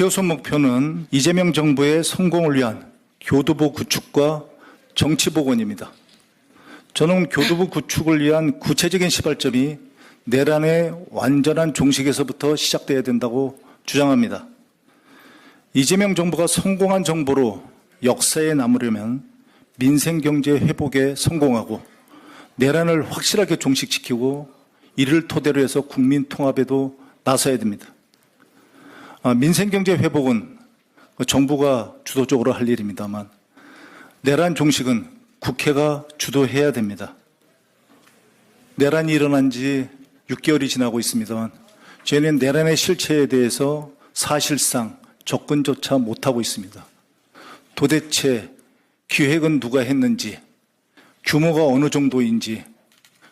최우선 목표는 이재명 정부의 성공을 위한 교두보 구축과 정치 복원입니다. 저는 교두보 구축을 위한 구체적인 시발점이 내란의 완전한 종식에서부터 시작돼야 된다고 주장합니다. 이재명 정부가 성공한 정부로 역사에 남으려면 민생 경제 회복에 성공하고 내란을 확실하게 종식시키고 이를 토대로 해서 국민 통합에도 나서야 됩니다. 아, 민생 경제 회복은 정부가 주도적으로 할 일입니다만 내란 종식은 국회가 주도해야 됩니다. 내란이 일어난 지 6개월이 지나고 있습니다만 저희는 내란의 실체에 대해서 사실상 접근조차 못하고 있습니다. 도대체 기획은 누가 했는지, 규모가 어느 정도인지,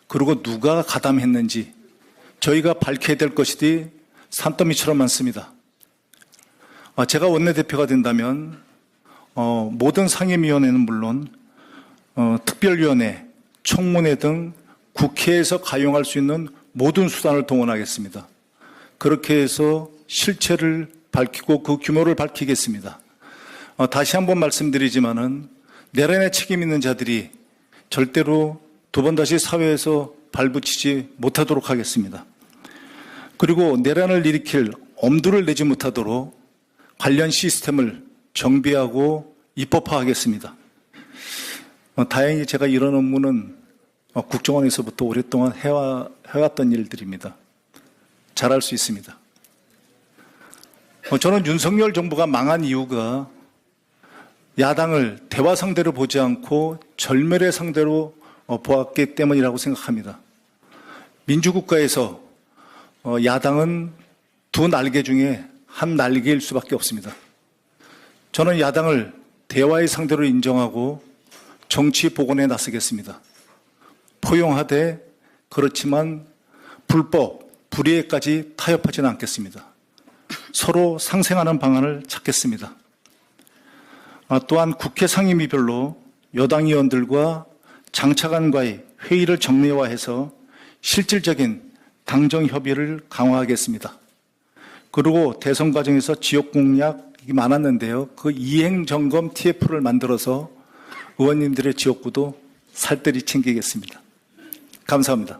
그리고 누가 가담했는지 저희가 밝혀야 될 것이디 산더미처럼 많습니다. 아, 제가 원내대표가 된다면 어, 모든 상임위원회는 물론 어, 특별위원회, 청문회 등 국회에서 가용할 수 있는 모든 수단을 동원하겠습니다. 그렇게 해서 실체를 밝히고 그 규모를 밝히겠습니다. 어, 다시 한번 말씀드리지만은 내란에 책임 있는 자들이 절대로 두 번 다시 사회에서 발붙이지 못하도록 하겠습니다. 그리고 내란을 일으킬 엄두를 내지 못하도록 관련 시스템을 정비하고 입법화하겠습니다. 어, 다행히 제가 이런 업무는 어, 국정원에서부터 오랫동안 해와, 해왔던 일들입니다. 잘할 수 있습니다. 어, 저는 윤석열 정부가 망한 이유가 야당을 대화 상대로 보지 않고 절멸의 상대로 어, 보았기 때문이라고 생각합니다. 민주국가에서 어, 야당은 두 날개 중에 한 날개일 수밖에 없습니다. 저는 야당을 대화의 상대로 인정하고 정치 복원에 나서겠습니다. 포용하되 그렇지만 불법, 불의에까지 타협하지는 않겠습니다. 서로 상생하는 방안을 찾겠습니다. 아, 또한 국회 상임위별로 여당 의원들과 장차관과의 회의를 정례화해서 실질적인 당정 협의를 강화하겠습니다. 그리고 대선 과정에서 지역 공약이 많았는데요. 그 이행 점검 TF를 만들어서 의원님들의 지역구도 살뜰히 챙기겠습니다. 감사합니다.